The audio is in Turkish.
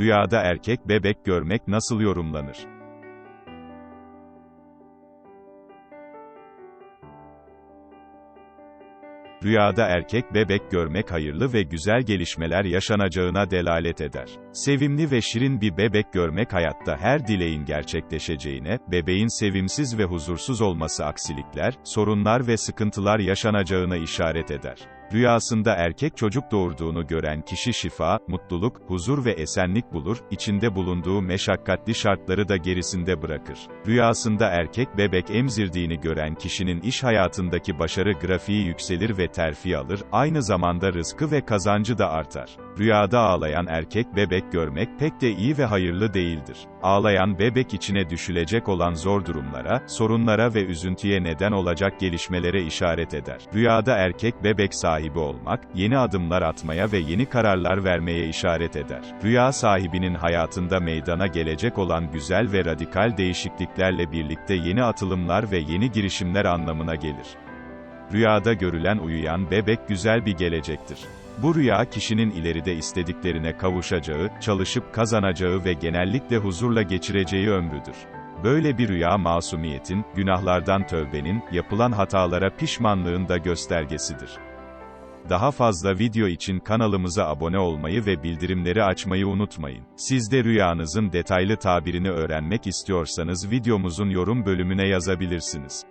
Rüyada erkek bebek görmek nasıl yorumlanır? Rüyada erkek bebek görmek hayırlı ve güzel gelişmeler yaşanacağına delalet eder. Sevimli ve şirin bir bebek görmek hayatta her dileğin gerçekleşeceğine, bebeğin sevimsiz ve huzursuz olması aksilikler, sorunlar ve sıkıntılar yaşanacağına işaret eder. Rüyasında erkek çocuk doğurduğunu gören kişi şifa, mutluluk, huzur ve esenlik bulur, içinde bulunduğu meşakkatli şartları da gerisinde bırakır. Rüyasında erkek bebek emzirdiğini gören kişinin iş hayatındaki başarı grafiği yükselir ve terfi alır, aynı zamanda rızkı ve kazancı da artar. Rüyada ağlayan erkek bebek görmek pek de iyi ve hayırlı değildir. Ağlayan bebek içine düşülecek olan zor durumlara, sorunlara ve üzüntüye neden olacak gelişmelere işaret eder. Rüyada erkek bebek sahibi olmak, yeni adımlar atmaya ve yeni kararlar vermeye işaret eder. Rüya sahibinin hayatında meydana gelecek olan güzel ve radikal değişikliklerle birlikte yeni atılımlar ve yeni girişimler anlamına gelir. Rüyada görülen uyuyan bebek güzel bir gelecektir. Bu rüya kişinin ileride istediklerine kavuşacağı, çalışıp kazanacağı ve genellikle huzurla geçireceği ömrüdür. Böyle bir rüya masumiyetin, günahlardan tövbenin, yapılan hatalara pişmanlığın da göstergesidir. Daha fazla video için kanalımıza abone olmayı ve bildirimleri açmayı unutmayın. Siz de rüyanızın detaylı tabirini öğrenmek istiyorsanız videomuzun yorum bölümüne yazabilirsiniz.